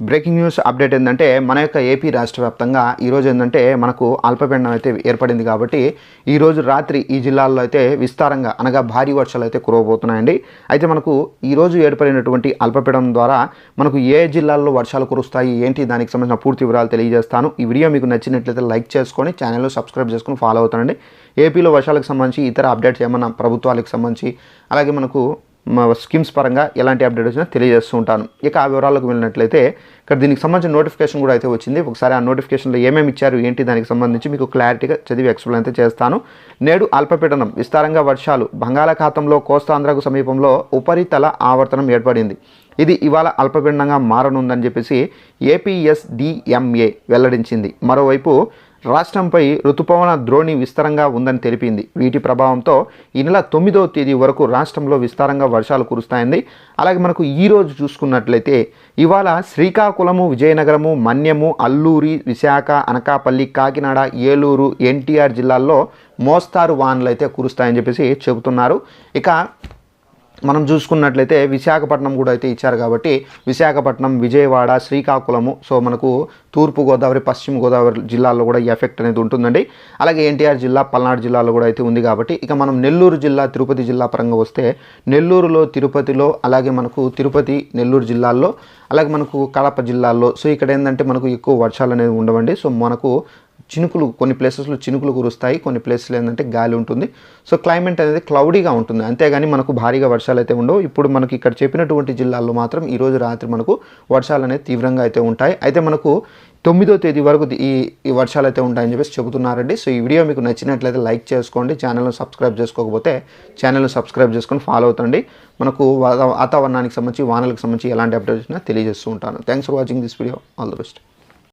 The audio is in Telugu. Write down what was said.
బ్రేకింగ్ న్యూస్ అప్డేట్ ఏంటంటే మన యొక్క ఏపీ రాష్ట్ర వ్యాప్తంగా ఈరోజు ఏంటంటే మనకు అల్పపీడనం అయితే ఏర్పడింది కాబట్టి ఈరోజు రాత్రి ఈ జిల్లాల్లో అయితే విస్తారంగా అనగా భారీ వర్షాలు అయితే కురవబోతున్నాయండి. అయితే మనకు ఈరోజు ఏర్పడినటువంటి అల్పపీడనం ద్వారా మనకు ఏ జిల్లాల్లో వర్షాలు కురుస్తాయి ఏంటి దానికి సంబంధించిన పూర్తి వివరాలు తెలియజేస్తాను. ఈ వీడియో మీకు నచ్చినట్లయితే లైక్ చేసుకొని ఛానల్లో సబ్స్క్రైబ్ చేసుకొని ఫాలో అవుతానండి. ఏపీలో వర్షాలకు సంబంధించి ఇతర అప్డేట్స్ ఏమన్నా ప్రభుత్వాలకు సంబంధించి అలాగే మనకు స్కీమ్స్ పరంగా ఎలాంటి అప్డేట్ వచ్చినా తెలియజేస్తూ ఉంటాను. ఇక ఆ వివరాలకు వెళ్ళినట్లయితే ఇక్కడ దీనికి సంబంధించిన నోటిఫికేషన్ కూడా అయితే వచ్చింది. ఒకసారి ఆ నోటిఫికేషన్లో ఏమేమి ఇచ్చారు ఏంటి దానికి సంబంధించి మీకు క్లారిటీగా చదివి ఎక్స్ప్లెయిన్ అయితే చేస్తాను. నేడు అల్పపీడనం విస్తారంగా వర్షాలు బంగాళాఖాతంలో కోస్తాంధ్రకు సమీపంలో ఉపరితల ఆవర్తనం ఏర్పడింది. ఇది ఇవాళ అల్పపీడనంగా మారనుందని చెప్పేసి ఏపీఎస్డిఎంఏ వెల్లడించింది. మరోవైపు రాష్ట్రంపై రుతుపవన ద్రోణి విస్తారంగా ఉందని తెలిపింది. వీటి ప్రభావంతో ఈ నెల తొమ్మిదో తేదీ వరకు రాష్ట్రంలో విస్తారంగా వర్షాలు కురుస్తాయండి. అలాగే మనకు ఈ రోజు చూసుకున్నట్లయితే ఇవాళ శ్రీకాకుళము విజయనగరము మన్యము అల్లూరి విశాఖ అనకాపల్లి కాకినాడ ఏలూరు ఎన్టీఆర్ జిల్లాల్లో మోస్తారు వానలు అయితే కురుస్తాయని చెప్పేసి చెబుతున్నారు. ఇక మనం చూసుకున్నట్లయితే విశాఖపట్నం కూడా అయితే ఇచ్చారు కాబట్టి విశాఖపట్నం విజయవాడ శ్రీకాకుళము సో మనకు తూర్పు గోదావరి పశ్చిమ గోదావరి జిల్లాల్లో కూడా ఈ ఎఫెక్ట్ అనేది ఉంటుందండి. అలాగే ఎన్టీఆర్ జిల్లా పల్నాడు జిల్లాలో కూడా అయితే ఉంది కాబట్టి ఇక మనం నెల్లూరు జిల్లా తిరుపతి జిల్లా పరంగా వస్తే నెల్లూరులో తిరుపతిలో అలాగే మనకు తిరుపతి నెల్లూరు జిల్లాల్లో అలాగే మనకు కడప జిల్లాల్లో సో ఇక్కడ ఏంటంటే మనకు ఎక్కువ వర్షాలు అనేవి ఉండవండి. సో మనకు చినుకులు కొన్ని ప్లేసెస్లో చినుకులు కురుస్తాయి కొన్ని ప్లేసెస్లో ఏంటంటే గాలి ఉంటుంది. సో క్లైమేట్ అనేది క్లౌడీగా ఉంటుంది. అంతేగాని మనకు భారీగా వర్షాలు అయితే ఉండవు. ఇప్పుడు మనకి ఇక్కడ చెప్పినటువంటి జిల్లాల్లో మాత్రం ఈరోజు రాత్రి మనకు వర్షాలు అనేది తీవ్రంగా అయితే ఉంటాయి. అయితే మనకు తొమ్మిదో తేదీ వరకు ఈ ఈ వర్షాలు అయితే ఉంటాయని చెప్పేసి చెబుతున్నారండి. సో ఈ వీడియో మీకు నచ్చినట్లయితే లైక్ చేసుకోండి. ఛానల్ను సబ్స్క్రైబ్ చేసుకోకపోతే ఛానల్ను సబ్స్క్రైబ్ చేసుకొని ఫాలో అవుతండి. మనకు వాతావరణానికి సంబంధించి వానలకు సంబంధించి ఎలాంటి అప్డేట్స్ తెలియజేస్తూ ఉంటాను. Thanks for watching this video all the best